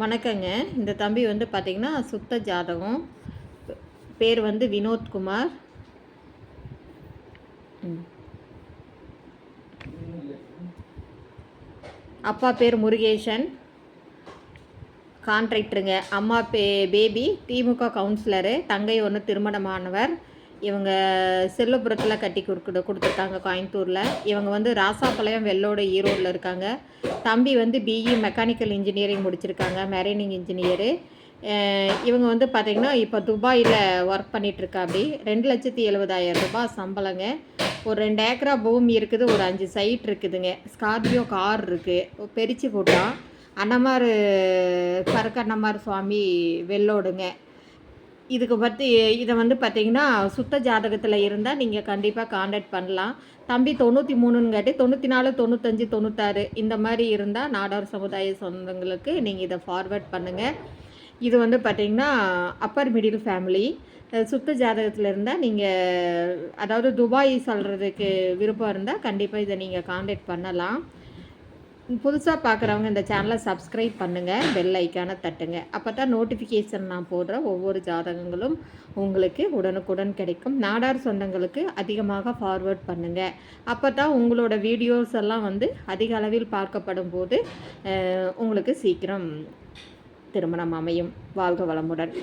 வணக்கங்க. இந்த தம்பி வந்து பார்த்திங்கன்னா சுத்த ஜாதகம். பேர் வந்து வினோத்குமார். அப்பா பேர் முருகேசன். கான்ட்ராக்டருங்க. அம்மா பே பேபி திமுக கவுன்சிலரு. தங்கை ஒன்று திருமணமானவர். இவங்க செல்லுபுரத்தில் கட்டி கொடுக்க கொடுத்துருக்காங்க கோயம்புத்தூரில். இவங்க வந்து ராசாப்பாளையம் வெள்ளோட ஈரோடில் இருக்காங்க. தம்பி வந்து பிஇ மெக்கானிக்கல் இன்ஜினியரிங் முடிச்சிருக்காங்க மெரைனிங் இன்ஜினியரு இவங்க வந்து பார்த்திங்கன்னா இப்போ துபாயில் ஒர்க் பண்ணிகிட்ருக்கா அப்படி ரெண்டு லட்சத்தி எழுபதாயிரம் ரூபாய் சம்பளங்க. ஒரு ரெண்டு ஏக்கரா பூமி இருக்குது ஒரு அஞ்சு சைட் இருக்குதுங்க. ஸ்கார்பியோ கார் இருக்குது பெரிச்சு கூட்டம் அன்னமார் கருக்கு அன்னமார் சுவாமி வெள்ளோடுங்க. இதுக்கு பற்றி இதை வந்து பார்த்தீங்கன்னா சுத்த ஜாதகத்தில் இருந்தால் நீங்கள் கண்டிப்பாக காண்டாக்ட் பண்ணலாம். தம்பி தொண்ணூற்றி மூணுங்காட்டி தொண்ணூற்றி நாலு தொண்ணூத்தஞ்சு தொண்ணூத்தாறு இந்த மாதிரி இருந்தால் நாடார் சமுதாய சொந்தங்களுக்கு நீங்கள் இதை ஃபார்வேர்ட் பண்ணுங்கள் இது வந்து பார்த்தீங்கன்னா அப்பர் மிடில் ஃபேமிலி சுத்த ஜாதகத்தில் இருந்தால் நீங்கள் அதாவது துபாய் சொல்கிறதுக்கு விருப்பம் இருந்தால் கண்டிப்பாக இதை நீங்கள் காண்டாக்ட் பண்ணலாம். புதுசாக பார்க்குறவங்க இந்த சேனலை சப்ஸ்கிரைப் பண்ணுங்கள் பெல் ஐக்கானை தட்டுங்க. அப்போ தான் நோட்டிஃபிகேஷன் நான் போடுற ஒவ்வொரு ஜாதகங்களும் உங்களுக்கு உடனுக்குடன் கிடைக்கும். நாடார் சொந்தங்களுக்கு அதிகமாக ஃபார்வேர்ட் பண்ணுங்கள் அப்போ தான் உங்களோட வீடியோஸ் எல்லாம் வந்து அதிக அளவில் பார்க்கப்படும் போது உங்களுக்கு சீக்கிரம் திருமணம் அமையும். வாழ்க வளமுடன்.